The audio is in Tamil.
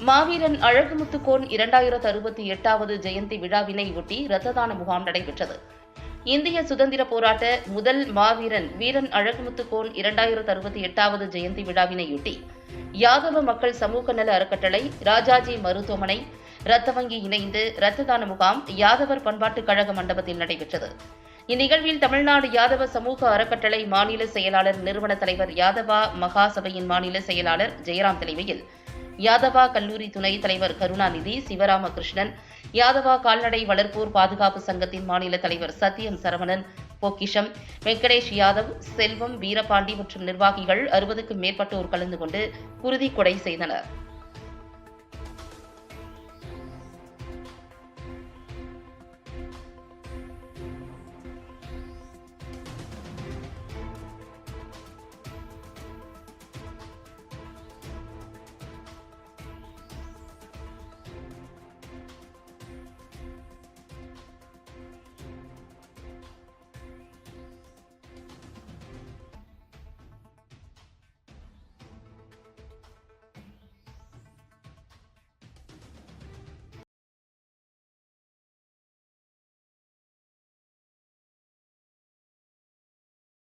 மாவீரன் அழகுமுத்துக்கோன் இரண்டாயிரத்து அறுபத்தி எட்டாவது ஜெயந்தி விழாவினை ஒட்டி இரத்த தான முகாம் நடைபெற்றது. இந்திய சுதந்திர போராட்ட முதல் மாவீரன் வீரன் அழகுமுத்துக்கோன் இரண்டாயிரத்து அறுபத்தி எட்டாவது ஜெயந்தி விழாவினையொட்டி யாதவ மக்கள் சமூக நல அறக்கட்டளை ராஜாஜி மருத்துவமனை இரத்த வங்கி இணைந்து இரத்த தான முகாம் யாதவர் பண்பாட்டுக் கழக மண்டபத்தில் நடைபெற்றது. இந்நிகழ்வில் தமிழ்நாடு யாதவ சமூக அறக்கட்டளை மாநில செயலாளர் நிறுவன தலைவர் யாதவா மகாசபையின் மாநில செயலாளர் ஜெயராம் தலைமையில் யாதவா கல்லூரி துணைத் தலைவர் கருணாநிதி சிவராமகிருஷ்ணன் யாதவா கால்நடை வளர்ப்போர் பாதுகாப்பு சங்கத்தின் மாநில தலைவர் சத்யம் சரவணன் பொக்கிஷம் வெங்கடேஷ் யாதவ் செல்வம் வீரபாண்டி மற்றும் நிர்வாகிகள் அறுபதுக்கும் மேற்பட்டோர் கலந்து கொண்டு குருதி கொடை செய்தனர்.